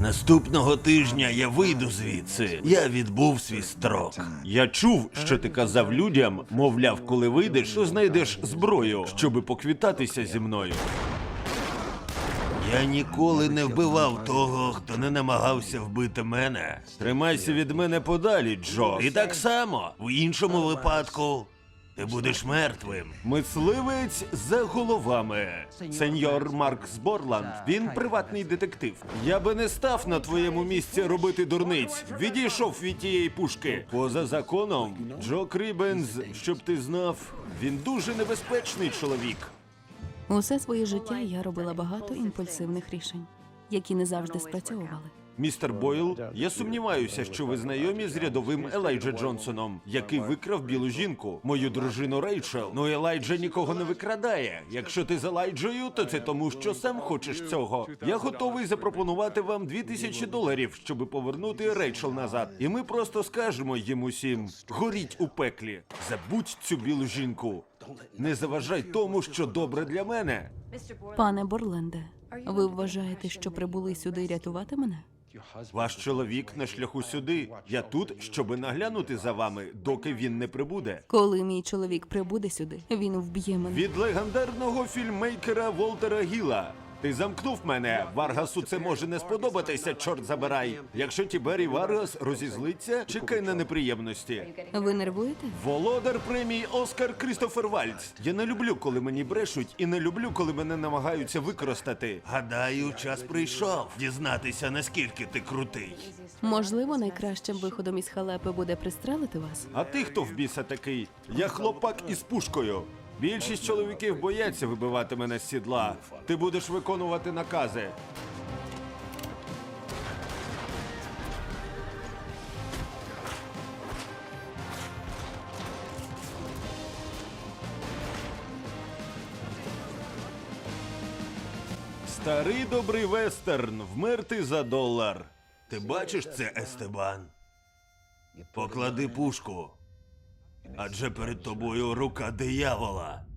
Наступного тижня я вийду звідси. Я відбув свій строк. Я чув, що ти казав людям, мовляв, коли вийдеш, то знайдеш зброю, щоби поквітатися зі мною. Я ніколи не вбивав того, хто не намагався вбити мене. Тримайся від мене подалі, Джо. І так само, в іншому випадку, ти будеш мертвим. Мисливець за головами. Сеньор Маркс Борланд. Він приватний детектив. Я би не став на твоєму місці робити дурниць. Відійшов від тієї пушки. Поза законом, Джо Крібенз, щоб ти знав, він дуже небезпечний чоловік. Усе своє життя я робила багато імпульсивних рішень, які не завжди спрацьовували. Містер Бойл, я сумніваюся, що ви знайомі з рядовим Елайджа Джонсоном, який викрав білу жінку, мою дружину Рейчел. Ну Елайджа нікого не викрадає. Якщо ти з Елайджею, то це тому, що сам хочеш цього. Я готовий запропонувати вам дві тисячі доларів, щоби повернути Рейчел назад. І ми просто скажемо їм усім: горіть у пеклі, забудь цю білу жінку. Не заважай тому, що добре для мене. Пане Борленде, ви вважаєте, що прибули сюди рятувати мене? Ваш чоловік на шляху сюди. Я тут, щоби наглянути за вами, доки він не прибуде. Коли мій чоловік прибуде сюди, він вб'є мене. Від легендарного фільммейкера Волтера Гіла. Ти замкнув мене. Варгасу це може не сподобатися, чорт забирай. Якщо Тібері Варгас розізлиться, чекай на неприємності. Ви нервуєте? Володар премії Оскар Крістофер Вальц. Я не люблю, коли мені брешуть, і не люблю, коли мене намагаються використати. Гадаю, час прийшов дізнатися, наскільки ти крутий. Можливо, найкращим виходом із халепи буде пристрелити вас. А ти хто в біса такий? Я хлопак із пушкою. Більшість чоловіків бояться вибивати мене з сідла. Ти будеш виконувати накази. Старий добрий вестерн, вмерти за долар. Ти бачиш це, Естебан? Поклади пушку. Адже перед тобою рука диявола.